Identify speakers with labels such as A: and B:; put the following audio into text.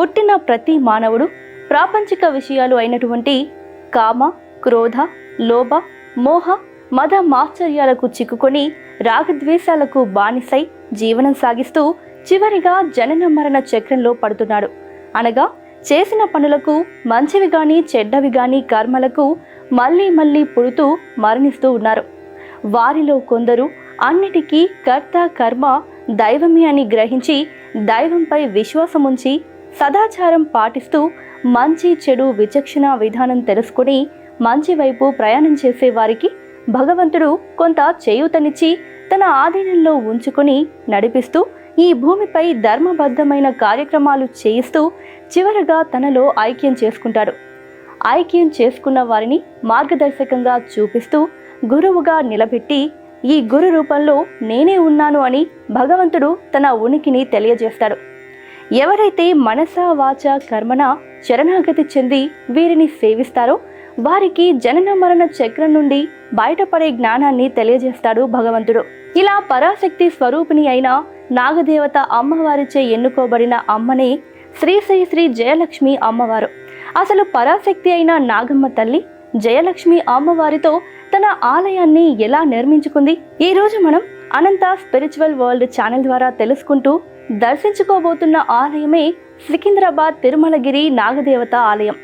A: పుట్టిన ప్రతి మానవుడు ప్రాపంచిక విషయాలు అయినటువంటి కామ క్రోధ లోభ మోహ మద మాశ్చర్యాలకు చిక్కుకొని రాగద్వేషాలకు బానిసై జీవనం సాగిస్తూ చివరిగా జనన మరణ చక్రంలో పడుతున్నాడు. అనగా చేసిన పనులకు మంచివి గాని చెడ్డవి గాని కర్మలకు మళ్ళీ మళ్ళీ పుడుతూ మరణిస్తూ ఉన్నారు. వారిలో కొందరు అన్నిటికీ కర్త కర్మ దైవమే అని గ్రహించి దైవంపై విశ్వాసముంచి సదాచారం పాటిస్తూ మంచి చెడు విచక్షణ విధానం తెలుసుకొని మంచి వైపు ప్రయాణం చేసే వారికి భగవంతుడు కొంత చేయూతనిచ్చి తన ఆధీనంలో ఉంచుకొని నడిపిస్తూ ఈ భూమిపై ధర్మబద్ధమైన కార్యక్రమాలు చేయిస్తూ చివరగా తనలో ఐక్యం చేసుకుంటాడు. ఐక్యం చేసుకున్న వారిని మార్గదర్శకంగా చూపిస్తూ గురువుగా నిలబెట్టి ఈ గురు రూపంలో నేనే ఉన్నాను అని భగవంతుడు తన ఉనికిని తెలియజేస్తాడు. ఎవరైతే మనస వాచ కర్మన శరణాగతి చెంది వీరిని సేవిస్తారో వారికి జనన మరణ చక్రం నుండి బయటపడే జ్ఞానాన్ని తెలియజేస్తాడు భగవంతుడు. ఇలా పరాశక్తి స్వరూపిణి అయిన నాగదేవత అమ్మవారిచే ఎన్నుకోబడిన అమ్మని శ్రీ శ్రీ శ్రీ జయలక్ష్మి అమ్మవారు. అసలు పరాశక్తి అయిన నాగమ్మ తల్లి జయలక్ష్మి అమ్మవారితో తన ఆలయాన్ని ఎలా నిర్మించుకుంది? ఈ రోజు మనం అనంత స్పిరిచువల్ వరల్డ్ ఛానల్ ద్వారా తెలుసుకుంటూ దర్శించుకోబోతున్న ఆలయమే సికింద్రాబాద్ తిరుమలగిరి నాగదేవత ఆలయం.